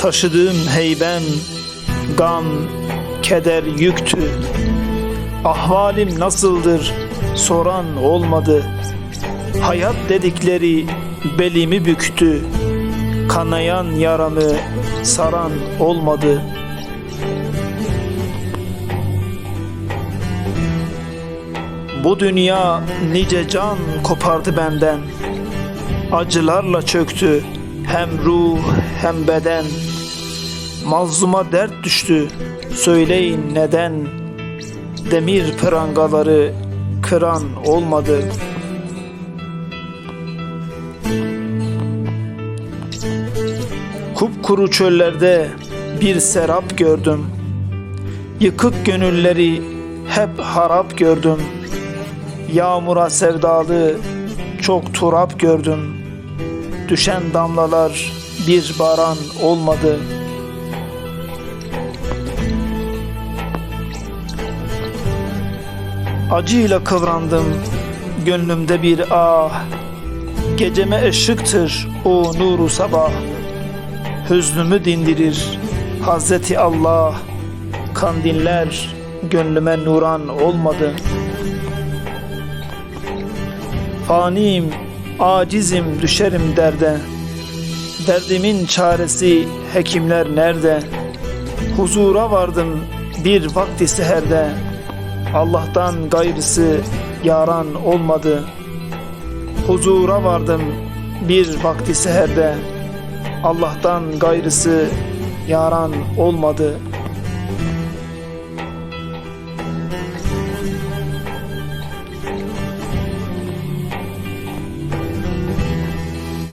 Taşıdığım heyben, gam, keder yüktü. Ahvalim nasıldır soran olmadı. Hayat dedikleri belimi büktü. Kanayan yaramı saran olmadı. Bu dünya nice can kopardı benden.'' Acılarla çöktü hem ruh hem beden. Mazluma dert düştü söyleyin neden? Demir prangaları kıran olmadı. Kupkuru çöllerde bir serap gördüm. Yıkık gönülleri hep harap gördüm. Yağmura sevdalı çok turap gördüm Düşen damlalar bir baran olmadı.'' Acıyla kıvrandım gönlümde bir ah. Geceme ışıktır o nuru sabah. Hüznümü dindirir Hazreti Allah. Kandiller gönlüme nuran olmadı. Faniyim, acizim düşerim derde Derdimin çaresi hekimler nerede? Huzura vardım bir vakti seherde Allah'tan gayrısı yaran olmadı. Huzura vardım bir vakti seherde. Allah'tan gayrısı yaran olmadı.''